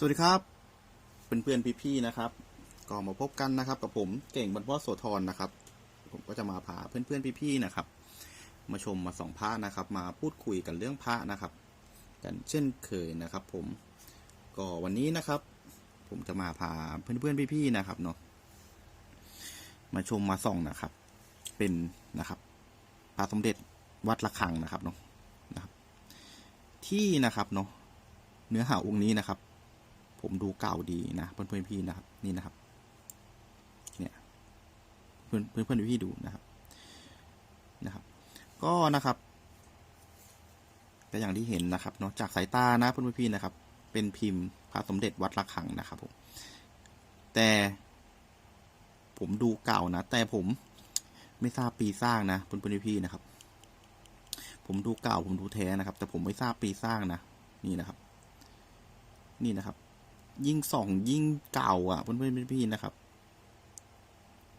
สวัสดีครับเพื่อนๆพี่ๆนะครับ ก็มาพบกันนะครับ กับผมเก่งบรรพโสธรนะครับ ผมก็จะมาพาเพื่อนๆพี่ๆนะครับ มาชมมาส่องพระนะครับ มาพูดคุยกันเรื่องพระนะครับ กันเช่นเคยนะครับ ผมก็วันนี้นะครับ ผมจะมาพาเพื่อนๆพี่ๆนะครับเนาะมาชมมาส่องนะครับ เป็นนะครับพระสมเด็จวัดระฆังนะครับเนาะนะครับ ที่นะครับเนาะเนื้อหาองค์นี้นะครับ ผมดูเก่าดีนะ เพื่อนเพื่อนๆพี่นะครับ นี่นะครับ เนี่ย เพื่อนเพื่อนเพื่อนพี่ดูนะครับ นะครับ ก็นะครับก็อย่างที่เห็นนะครับเนาะจากสายตานะเพื่อนเพื่อนๆพี่นะครับ เป็นพิมพ์พระสมเด็จวัดระฆังนะครับผมแต่ผมดูเก่านะ แต่ผมไม่ทราบปีสร้างนะเพื่อนเพื่อนๆพี่นะครับ ผมดูเก่าผมดูแท้นะครับ แต่ผมไม่ทราบปีสร้างนะ นี่นะครับ นี่นะครับ ยิ่งส่องยิ่งเก่าอะเพื่อนเพื่อนๆพี่ๆนะครับ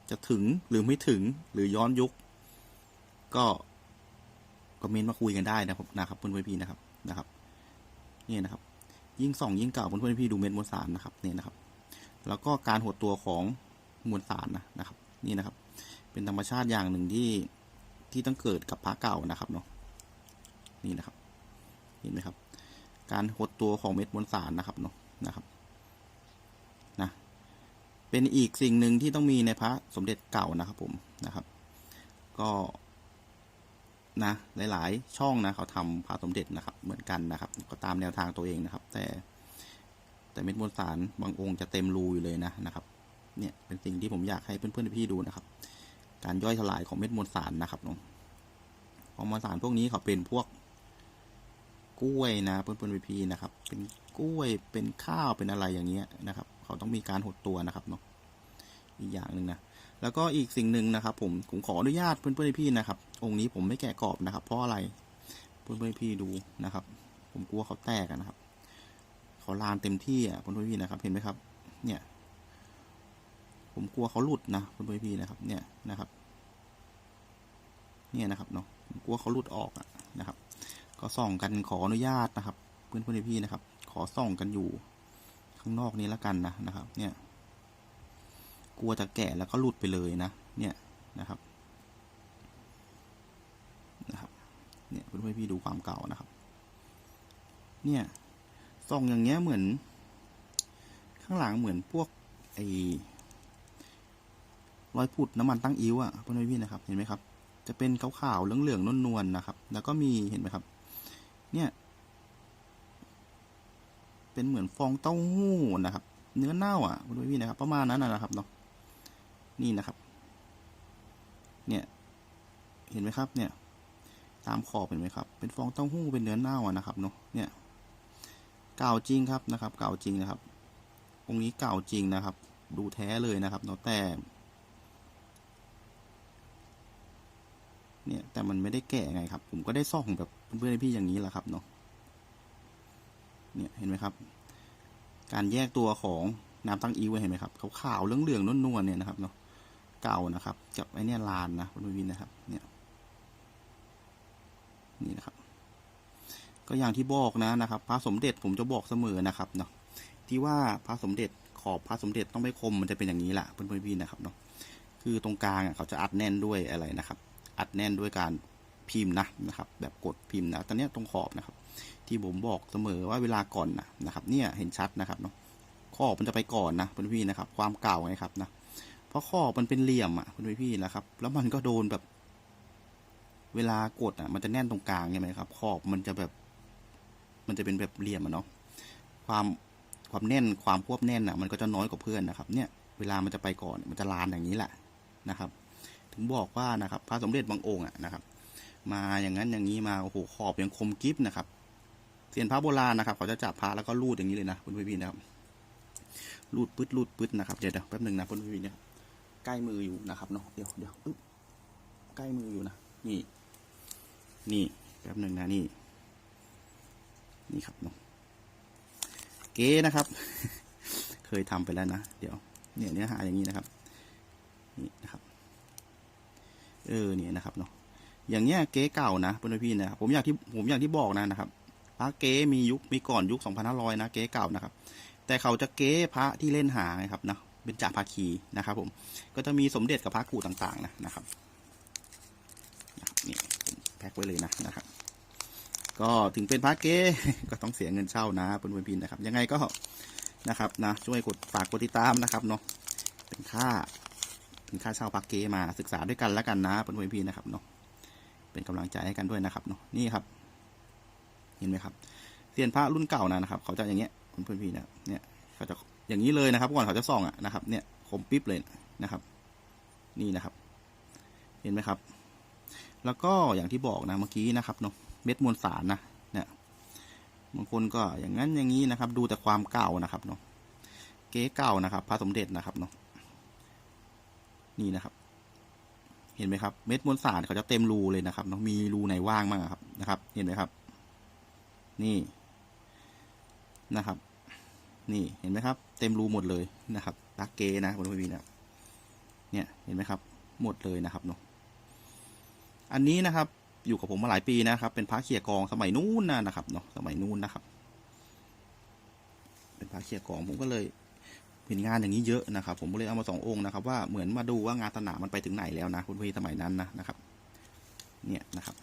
จะถึงหรือไม่ถึงหรือย้อนยุค ก็คอมเมนต์มาคุยกันได้นะครับนะครับเพื่อนเพื่อนๆพี่นะครับนะครับนี่นะครับ ยิ่งส่องยิ่งเก่าเพื่อนเพื่อนๆพี่ดูเม็ดมวลสารนะครับนี่นะครับ แล้วก็การหดตัวของมวลสารนะนะครับ นี่นะครับ เป็นธรรมชาติอย่างหนึ่งที่ที่ต้องเกิดกับพระเก่านะครับเนาะนี่นะครับ เห็นไหมครับ การหดตัวของเม็ดมวลสารนะครับเนาะนะครับ เป็นอีกสิ่งหนึ่งที่ต้องมีในพระสมเด็จเก่านะครับผมนะครับ ก็นะหลาย ๆ ช่องนะเขาทำพระสมเด็จนะครับ เหมือนกันนะครับ ก็ตามแนวทางตัวเองนะครับ แต่ แต่เม็ดมวลสารบางองค์จะเต็มรูอยู่เลยนะนะครับ เนี่ยเป็นสิ่งที่ผมอยากให้เพื่อน ๆ พี่ๆดูนะครับ การย่อยสลายของเม็ดมวลสารนะครับเนาะของมวลสารพวกนี้เขาเป็นพวกกล้วยนะเพื่อนๆพี่ๆนะครับ เป็นกล้วยเป็นข้าวเป็นอะไรอย่างเงี้ยนะครับ เขาต้องมีการหดตัวนะครับเนาะอีกอย่างหนึ่งนะแล้วก็อีกสิ่งหนึ่งนะครับ ผมผมขออนุญาตเพื่อนๆพี่ๆนะครับ องค์นี้ผมไม่แกะกรอบนะครับ เพราะอะไรเพื่อนๆพี่ดูนะครับ ผมกลัวเขาแตกนะครับเขาลานเต็มที่อะเพื่อนๆพี่ๆนะครับ เห็นไหมครับ เนี่ย ผมกลัวเขาหลุดนะเพื่อนๆพี่ๆนะครับ เนี่ยนะครับ เนี่ยนะครับเนาะผมกลัวเขาหลุดออกอะนะครับ ก็ส่องกันขออนุญาตนะครับ เพื่อนเพื่อนพี่นะครับ ขอส่องกันอยู่ ข้างนอกนี้แล้วกันนะนะครับ เนี่ยกลัวจะแกะแล้วก็หลุดไปเลยนะ เนี่ยนะครับนะครับเนี่ยเพื่อนเพื่อนพี่ดูความเก่านะครับ เนี่ยส่องอย่างเงี้ยเหมือน ข้างหลังเหมือนพวกไอ้รอยผุดน้ำมันตั้งอิ้วอะเพื่อนเพื่อนพี่นะครับ เห็นไหมครับ จะเป็นขาวๆเหลืองๆนวลๆนะครับ แล้วก็มีเห็นไหมครับ เนี่ย เป็นเหมือนฟองเต้าหู้นะครับ เนื้อเน่าอะคุณพี่นะครับ ประมาณนั้นนะครับเนาะนี่นะครับ เนี่ย เห็นไหมครับ เนี่ย ตามขอบเห็นไหมครับ เป็นฟองเต้าหู้เป็นเนื้อเน่าอะนะครับเนาะเนี่ยเก่าจริงครับนะครับ เก่าจริงนะครับองค์นี้เก่าจริงนะครับ ดูแท้เลยนะครับเนาะแต่เนี่ยแต่มันไม่ได้แก่ไงครับ ผมก็ได้ซ่องแบบเพื่อนๆพี่อย่างนี้แหละครับเนาะ เนี่ยเห็นไหมครับ การแยกตัวของน้ำตั้งอิ้วเห็นไหมครับขาวๆเหลืองๆนวลๆเนี่ยนะครับเนาะเก่านะครับ กับไอเนี่ยลานนะเพื่อนนะครับเนี่ยนี่นะครับ ก็อย่างที่บอกนะนะครับพระสมเด็จผมจะบอกเสมอนะครับเนาะที่ว่าพระสมเด็จขอบพระสมเด็จต้องไม่คมมันจะเป็นอย่างนี้แหละเพื่อนๆพี่นะครับเนาะคือตรงกลางอะเขาจะอัดแน่นด้วยอะไรนะครับ อัดแน่นด้วยการ พิมพ์นะนะครับ แบบกดพิมพ์นะตอนนี้ตรงขอบนะครับ ที่ผมบอกเสมอว่าเวลาก่อนนะนะครับ เนี่ยเห็นชัดนะครับเนาะขอบมันจะไปก่อนนะเพื่อนพี่นะครับ ความเก่าไงครับนะเพราะขอบมันเป็นเหลี่ยมอะเพื่อนพี่นะครับ แล้วมันก็โดนแบบ เวลากดอะ มันจะแน่นตรงกลางใช่ไหมครับ ขอบมันจะแบบ มันจะเป็นแบบเหลี่ยมอะเนาะความความแน่นความควบแน่นอะ มันก็จะน้อยกว่าเพื่อนนะครับ เนี่ยเวลามันจะไปก่อนมันจะลานอย่างนี้แหละนะครับ ถึงบอกว่านะครับ พระสมเด็จบางองค์อะนะครับ มาอย่างนั้นอย่างนี้มาโอ้โหขอบยังคมกิฟนะครับเสียนพระโบราณนะครับ เขาจะจับพระแล้วก็รูดอย่างนี้เลยนะคุณพี่นะครับรูดปึ๊ดรูดปึ๊ดนะครับเดี๋ยวแป๊บหนึ่งนะคุณพี่เนี่ยใกล้มืออยู่นะครับเนาะเดี๋ยวเดี๋ยวใกล้มืออยู่นะนี่ นี่แป๊บหนึ่งนะนี่ นี่ครับเนาะเก๋นะครับ เคยทำไปแล้วนะเดี๋ยว เนี่ยเนื้อหาอย่างนี้นะครับ นี่นะครับ เออเนี่ยนะครับเนาะ อย่างเงี้ยเก๊เก่านะเพื่อนพี่นะครับผมอยากที่ผมอยากที่บอกนะนะครับพระเก๊มียุคมีก่อนยุค 2500 นะเก๊เก่านะครับ แต่เขาจะเก๊พระที่เล่นหาไงครับนะเป็นจ่าภาคีนะครับ ผมก็จะมีสมเด็จกับพระกูต่างๆนะนะครับนะครับนี่แพ็คไว้เลยนะนะครับ ก็ถึงเป็นพระเก๊ก็ต้องเสียเงินเช่านะเพื่อนๆพี่นะครับ ยังไงก็นะครับนะช่วยกดฝากกดติดตามนะครับเนาะเป็นค่าเป็นค่าเช่าพระเก๊มาศึกษาด้วยกันแล้วกันนะเพื่อนๆพี่นะครับเนาะ เป็นกำลังใจให้กันด้วยนะครับเนาะนี่ครับ เห็นไหมครับเซียนพระรุ่นเก่านะนะครับ เขาจะอย่างเงี้ยเพื่อนพี่นะเนี่ยเขาจะอย่างนี้เลยนะครับก่อนเขาจะส่องอะนะครับ เนี่ยคมปิ๊บเลยนะครับ นี่นะครับ เห็นไหมครับ แล้วก็อย่างที่บอกนะเมื่อกี้นะครับเนาะเม็ดมวลสารนะเนี่ยบางคนก็อย่างนั้นอย่างนี้นะครับ ดูแต่ความเก่านะครับเนาะเก๊เก่านะครับ พระสมเด็จนะครับเนาะนี่นะครับ เห็นไหมครับ เม็ดมวลสารเขาจะเต็มรูเลยนะครับเนาะมีรูไหนว่างบ้างครับนะครับ เห็นไหมครับ นี่นะครับ นี่เห็นไหมครับ เต็มรูหมดเลยนะครับลักเกนะคุณผู้นะเนี่ยเห็นไหมครับ หมดเลยนะครับเนาะอันนี้นะครับ อยู่กับผมมาหลายปีนะครับ เป็นพระเขียกองสมัยนู้นนะนะครับเนาะสมัยนู้นนะครับ เป็นพระเขียกองผมก็เลย เห็นงานอย่างนี้เยอะนะครับ ผมเลยเอามาสององค์นะครับ ว่าเหมือนมาดูว่างานสนามมันไปถึงไหนแล้วนะคุณพี่สมัยนั้นนะนะครับ เนี่ยนะครับ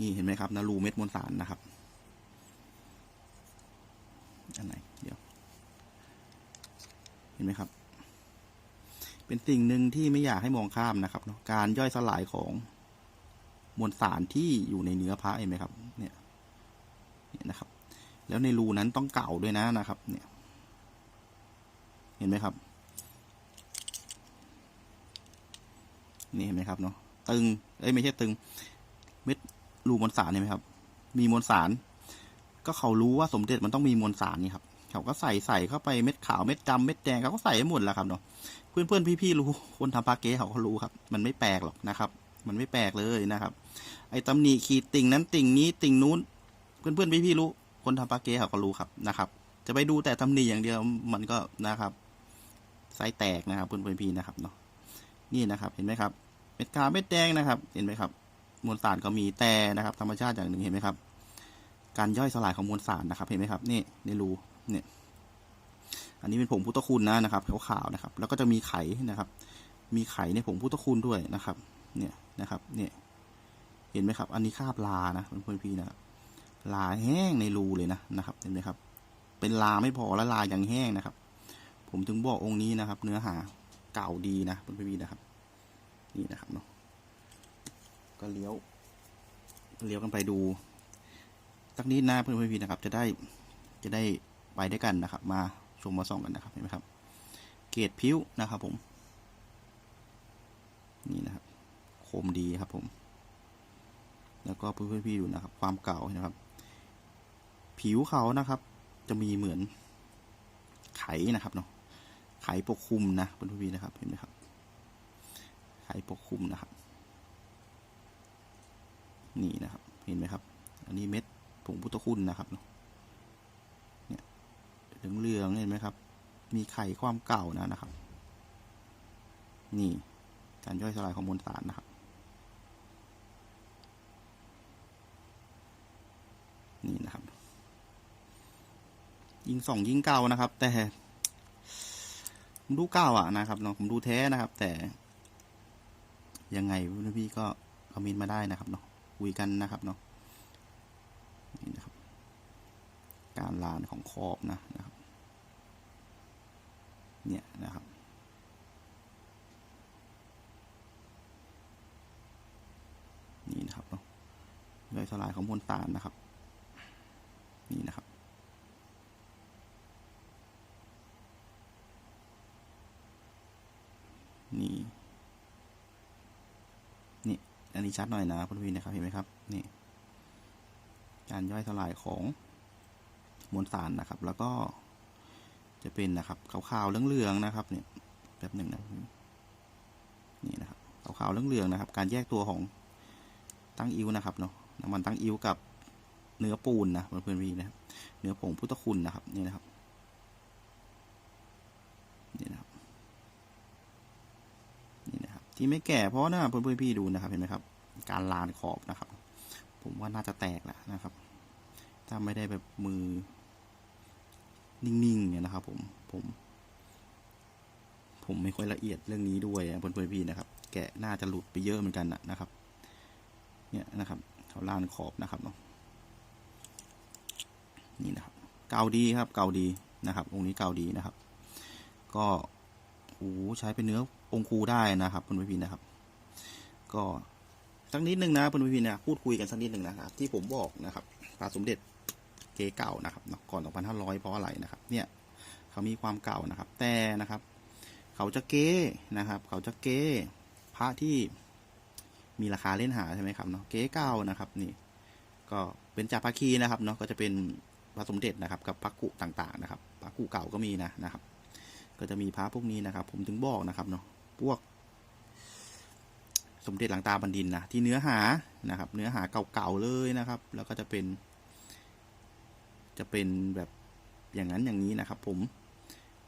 นี่เห็นไหมครับนะรูเม็ดมวลสารนะครับอันไหนเดี๋ยว เห็นไหมครับ เป็นสิ่งหนึ่งที่ไม่อยากให้มองข้ามนะครับเนาะการย่อยสลายของมวลสารที่อยู่ในเนื้อพระเห็นไหมครับ เนี่ยเนี่ยนะครับ แล้วในรูนั้นต้องเก่าด้วยนะนะครับ เนี่ย เห็นไหมครับ นี่เห็นไหมครับเนาะตึงเอ้ยไม่ใช่ตึง เม็ดรูมวลสารเห็นไหมครับ มีมวลสาร ก็เขารู้ว่าสมเด็จมันต้องมีมวลสารนี่ครับเขาก็ใส่ใส่เข้าไปเม็ดขาวเม็ดดำเม็ดแดงเขาก็ใส่หมดแล้วครับเนาะเพื่อนเพื่อนพี่พี่รู้คนทำปาเก้เขาก็รู้ครับ มันไม่แปลกหรอกนะครับ มันไม่แปลกเลยนะครับ ไอ้ตำหนิขีดติ่งนั้นติ่งนี้ติ่งนู้น เพื่อนเพื่อนพี่พี่รู้คนทำปาเก้เขาก็รู้ครับนะครับ จะไปดูแต่ตำหนิอย่างเดียวมันก็นะครับ ไส้แตกนะครับเพื่อนเพื่อนพี่นะครับเนาะนี่นะครับเห็นไหมครับเม็ดขาวเม็ดแดงนะครับ เห็นไหมครับ มวลสารก็มีแต่นะครับ ธรรมชาติอย่างหนึ่งเห็นไหมครับ การย่อยสลายของมวลสารนะครับ เห็นไหมครับนี่ในรูเนี่ยอันนี้เป็นผงพุทธคุณนะนะครับขาวๆนะครับ แล้วก็จะมีไข่นะครับ มีไข่ในผงพุทธคุณด้วยนะครับ เนี่ยนะครับ เนี่ย เห็นไหมครับ อันนี้คาบลานะเพื่อนๆพี่นะครับลาแห้งในรูเลยนะนะครับ เห็นไหมครับ เป็นลาไม่พอแล้วลายังแห้งนะครับ ผมถึงบอกองค์นี้นะครับ เนื้อหาเก่าดีนะเพื่อนพี่นะครับ นี่นะครับเนาะก็เลี้ยว เลี้ยวกันไปดูสักนิดหนะเพื่อนพี่นะครับ จะได้จะได้ไปด้วยกันนะครับ มาชมมาส่องกันนะครับเห็นไหมครับ เกรดพิ้วนะครับ ผม นี่นะครับคมดีครับผม แล้วก็เพื่อนพี่ดูนะครับ ความเก่านะครับ ผิวเขานะครับ จะมีเหมือนไขนะครับเนาะ ไขปกคลุมนะเพื่อนๆพี่นะครับเห็นไหมครับ ไขปกคลุมนะครับ นี่นะครับ เห็นไหมครับ อันนี้เม็ดผงพุทธคุณนะครับเนาะเนี่ยเหลืองๆเห็นไหมครับ มีไข่ความเก่านะนะครับ นี่การย่อยสลายของมวลสารนะครับ นี่นะครับ ยิงสองยิงเก่านะครับ แต่ ผมดูเก่าอะนะครับเนาะผมดูแท้นะครับ แต่ ยังไงพี่ก็คอมเมนต์มาได้นะครับเนาะคุยกันนะครับเนาะนี่นะครับ การลานของขอบนะนะครับ เนี่ยนะครับนี่นะครับเนาะย่อยสลายของมวลสารนะครับ นี่นะครับ นี่ นี่ อันนี้ ชัดหน่อยนะเพื่อนนะครับเห็นไหมครับนี่การย่อยสลายของมวลสารนะครับ แล้วก็จะเป็นนะครับขาวๆเหลืองๆนะครับเนี่ยแบบหนึ่งนะนี่นะครับขาวๆเหลืองๆนะครับ การแยกตัวของตั้งอิ้วนะครับเนาะน้ำมันตั้งอิ้วกับเนื้อปูนนะเพื่อนๆพี่นะครับเนื้อผงพุทธคุณนะครับนี่นะครับนี่นะครับนี่นะครับ ที่ไม่แก่เพราะนะเพื่อนๆพี่ดูนะครับเห็นไหมครับ การลานขอบนะครับ ผมว่าน่าจะแตกแหละนะครับ ถ้าไม่ได้แบบมือ นิ่งๆเนี่ยนะครับ ผมผม ผมไม่ค่อยละเอียดเรื่องนี้ด้วยเพื่อนๆพี่นะครับ แกะน่าจะหลุดไปเยอะเหมือนกันนะนะครับ เนี่ยนะครับเขาลานขอบนะครับเนาะนี่นะครับ เก่าดีครับ เก่าดีนะครับองค์นี้เก่าดีนะครับ ก็โอ้ใช้เป็นเนื้อองคูได้นะครับเพื่อนๆพี่นะครับ ก็ สักนิดนึงนะเพื่อนพี่เนะพูดคุยกันสักนิดนึงนะครับ ที่ผมบอกนะครับพระสมเด็จเกเก่านะครับเนาะก่อน 2,500 เพราะอะไรนะครับ เนี่ยเขามีความเก่านะครับ แต่นะครับ เขาจะเก้นะครับ เขาจะเก้พระที่มีราคาเล่นหาใช่ไหมครับเนาะเก้เก้านะครับ นี่ ก็เป็นจ่าพระคีนะครับเนาะก็จะเป็นพระสมเด็จนะครับ กับพระกุต่างๆ นะครับพระกุเก่าก็มีนะนะครับ ก็จะมีพระพวกนี้นะครับ ผมถึงบอกนะครับเนาะพวก สมเด็จหลังตาบันดินนะที่เนื้อหานะครับ เนื้อหาเก่าๆเลยนะครับ แล้วก็จะเป็น จะเป็นแบบอย่างนั้นอย่างนี้นะครับ ผม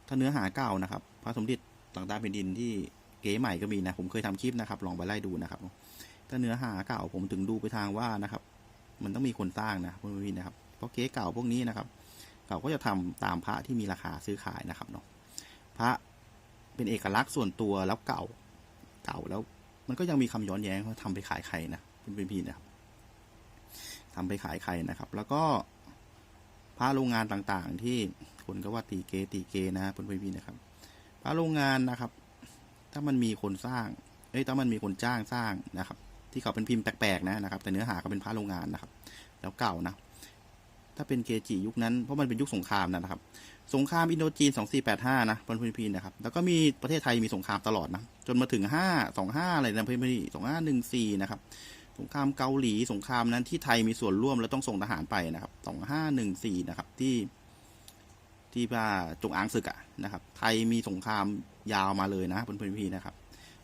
ถ้าเนื้อหาเก่านะครับ พระสมเด็จหลังตาเป็นดินที่เก๋ใหม่ก็มีนะผมเคยทำคลิปนะครับ ลองไปไล่ดูนะครับ ถ้าเนื้อหาเก่าผมถึงดูไปทางว่านะครับ มันต้องมีคนสร้างนะพวกนี้นะครับเพราะเก๋เก่าพวกนี้นะครับเขาก็จะทำตามพระที่มีราคาซื้อขายนะครับเนาะพระเป็นเอกลักษณ์ส่วนตัวแล้วเก่าเก่าแล้ว มันก็ยังมีคำย้อนแย้งว่าทำไปขายใครนะเป็นเป็นพี่นะครับทำไปขายใครนะครับ แล้วก็พระโรงงานต่างๆ ที่คนก็ว่าตีเกตีเกนะเป็นเป็นพี่นะครับพระโรงงานนะครับ ถ้ามันมีคนสร้าง เอ้ยถ้ามันมีคนจ้างสร้างนะครับ ที่เขาเป็นพิมพ์แปลกๆนะนะครับ แต่เนื้อหาก็เป็นพระโรงงานนะครับ แล้วเก่านะถ้าเป็นเกจิยุคนั้นเพราะมันเป็นยุคสงครามนะครับ สงครามอินโดจีน 2485 นะเพื่อนพี่นะครับ แล้วก็มีประเทศไทยมีสงครามตลอดนะ จนมาถึง 5 25 อะไรนะพื่อนๆพี่2514 นะครับ สงครามเกาหลี สงครามนั้นที่ไทยมีส่วนร่วมแล้วต้องส่งทหารไปนะครับ 2514 นะครับ ที่ ที่ว่าจงอางศึกอะนะครับ ไทยมีสงครามยาวมาเลยนะเพื่อนพี่นะครับ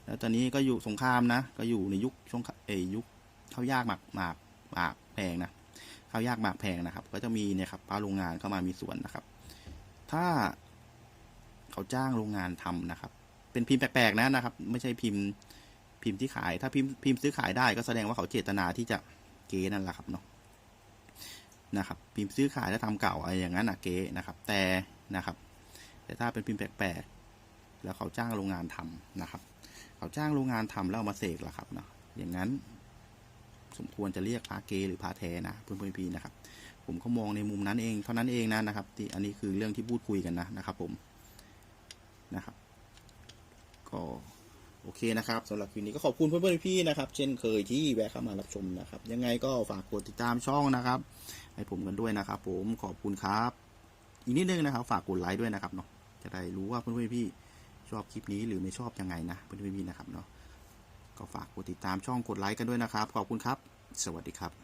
แล้วตอนนี้ก็อยู่สงครามนะ ก็อยู่ในยุคช่วงเอยยุคข้าวยากหมากหมากหมากแพงนะข้าวยากหมากแพงนะครับ ก็จะมีเนี่ยครับพาโรงงานเข้ามามีส่วนนะครับ ถ้าเขาจ้างโรงงานทำนะครับ เป็นพิมพ์แปลกๆนะนะครับ ไม่ใช่พิมพ์พิมพ์ที่ขาย ถ้าพิมพ์พิมพ์ซื้อขายได้ก็แสดงว่าเขาเจตนาที่จะเก๊นั่นแหละครับเนาะนะครับ พิมพ์ซื้อขายแล้วทำเก่าอะไรอย่างนั้นอะเก๊นะครับ แต่นะครับ แต่ถ้าเป็นพิมพ์แปลกๆแล้วเขาจ้างโรงงานทำนะครับ เขาจ้างโรงงานทำแล้วามาเสกละครับเนาะอย่างนั้น สมควรจะเรียกพาเกหรือพาแท้นะเพื่อนๆพี่นะครับ ผมก็มองในมุมนั้นเองเท่านั้นเองนะนะครับที่อันนี้คือเรื่องที่พูดคุยกันนะนะครับ ผมนะครับ ก็โอเคนะครับสำหรับคลิปนี้ก็ขอบคุณเพื่อนๆพี่นะครับ เช่นเคยที่แวะเข้ามารับชมนะครับ ยังไงก็ฝากกดติดตามช่องนะครับ ให้ผมกันด้วยนะครับ ผมขอบคุณครับ อีกนิดนึงนะครับ ฝากกดไลค์ด้วยนะครับเนาะจะได้รู้ว่าเพื่อนๆพี่ชอบคลิปนี้หรือไม่ชอบยังไงนะเพื่อนๆพี่นะครับเนาะก็ฝากกดติดตามช่องกดไลค์กันด้วยนะครับ ขอบคุณครับ สวัสดีครับ